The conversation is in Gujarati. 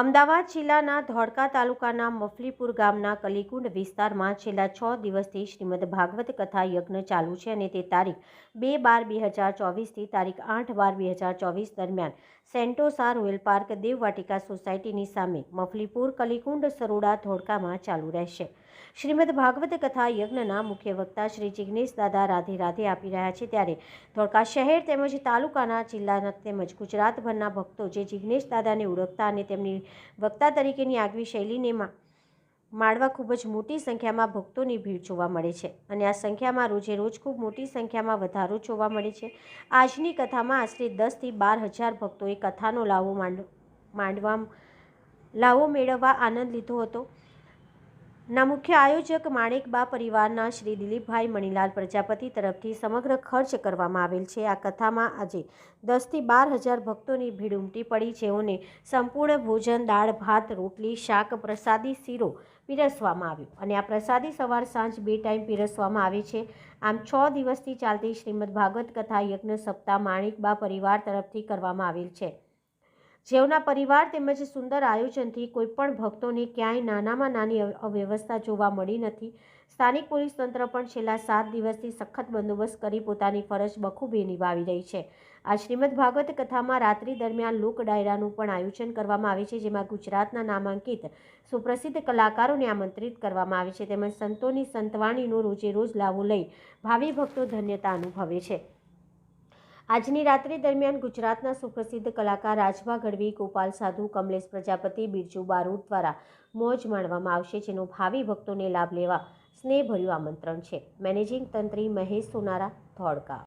અમદાવાદ જિલ્લાના ધોળકા તાલુકાના મફલીપુર ગામના કલીકુંડ વિસ્તારમાં છેલ્લા છ દિવસથી શ્રીમદ ભાગવત કથા યજ્ઞ ચાલુ છે અને તે તારીખ બે બાર બે હજાર ચોવીસથી તારીખ આઠ બાર બે હજાર ચોવીસ દરમિયાન સેન્ટોસા રોયલ પાર્ક દેવવાટિકા સોસાયટીની સામે મફલીપુર કલીકુંડ સરોડા ધોળકામાં ચાલુ રહેશે. શ્રીમદ ભાગવત કથા યજ્ઞના મુખ્ય વક્તા શ્રી જિગ્નેશ દાદા રાધે રાધે આપી રહ્યા છે ત્યારે ધોળકા શહેર તેમજ તાલુકાના જિલ્લાના તેમજ ગુજરાતભરના ભક્તો જે જિગ્નેશ દાદાને ઓળખતા અને તેમની વક્તા તરીકેની આગવી શૈલીને મા માળવા ખૂબ જ મોટી સંખ્યામાં ભક્તોની ભીડ જોવા મળે છે અને આ સંખ્યામાં રોજે રોજ ખૂબ મોટી સંખ્યામાં વધારો જોવા મળે છે. આજની કથામાં આશરે દસથી બાર હજાર ભક્તોએ કથાનો લાવો માંડ માંડવા લાવો મેળવવા આનંદ લીધો હતો. ના મુખ્ય આયોજક માણેકબા પરિવારના શ્રી દિલીપભાઈ મણીલાલ પ્રજાપતિ તરફથી સમગ્ર ખર્ચ કરવામાં આવેલ છે. આ કથામાં આજે દસથી બાર હજાર ભક્તોની ભીડ ઉમટી પડી. જેઓને સંપૂર્ણ ભોજન, દાળ, ભાત, રોટલી, શાક, પ્રસાદી, શીરો પીરસવામાં આવ્યો અને આ પ્રસાદી સવાર સાંજ બે ટાઈમ પીરસવામાં આવે છે. આમ છ દિવસથી ચાલતી શ્રીમદ ભાગવત કથા યજ્ઞ સપ્તાહ માણેકબા પરિવાર તરફથી કરવામાં આવેલ છે. જેઓના પરિવાર તેમજ સુંદર આયોજનથી કોઈપણ ભક્તોને ક્યાંય નાનામાં નાની અવ- અવ્યવસ્થા જોવા મળી નથી. સ્થાનિક પોલીસ તંત્ર પણ છેલ્લા સાત દિવસથી સખત બંદોબસ્ત કરી પોતાની ફરજ બખૂબી નિભાવી રહી છે. આ શ્રીમદ ભાગવત કથામાં રાત્રિ દરમિયાન લોક ડાયરાનું પણ આયોજન કરવામાં આવે છે, જેમાં ગુજરાતના નામાંકિત સુપ્રસિદ્ધ કલાકારોને આમંત્રિત કરવામાં આવે છે. તેમજ સંતોની સંતવાણીનો રોજે રોજ લાવો લઈ ભાવિ ભક્તો ધન્યતા અનુભવે છે. આજની રાત્રિ દરમિયાન ગુજરાતના સુપ્રસિદ્ધ કલાકાર રાજભા ગઢવી, ગોપાલ સાધુ, કમલેશ પ્રજાપતિ, બિરજુ બારોટ દ્વારા મોજ માણવામાં આવશે, જેનો ભાવિ ભક્તોને લાભ લેવા સ્નેહભર્યું આમંત્રણ છે. મેનેજિંગ તંત્રી મહેશ સોનારા, ધોળકા.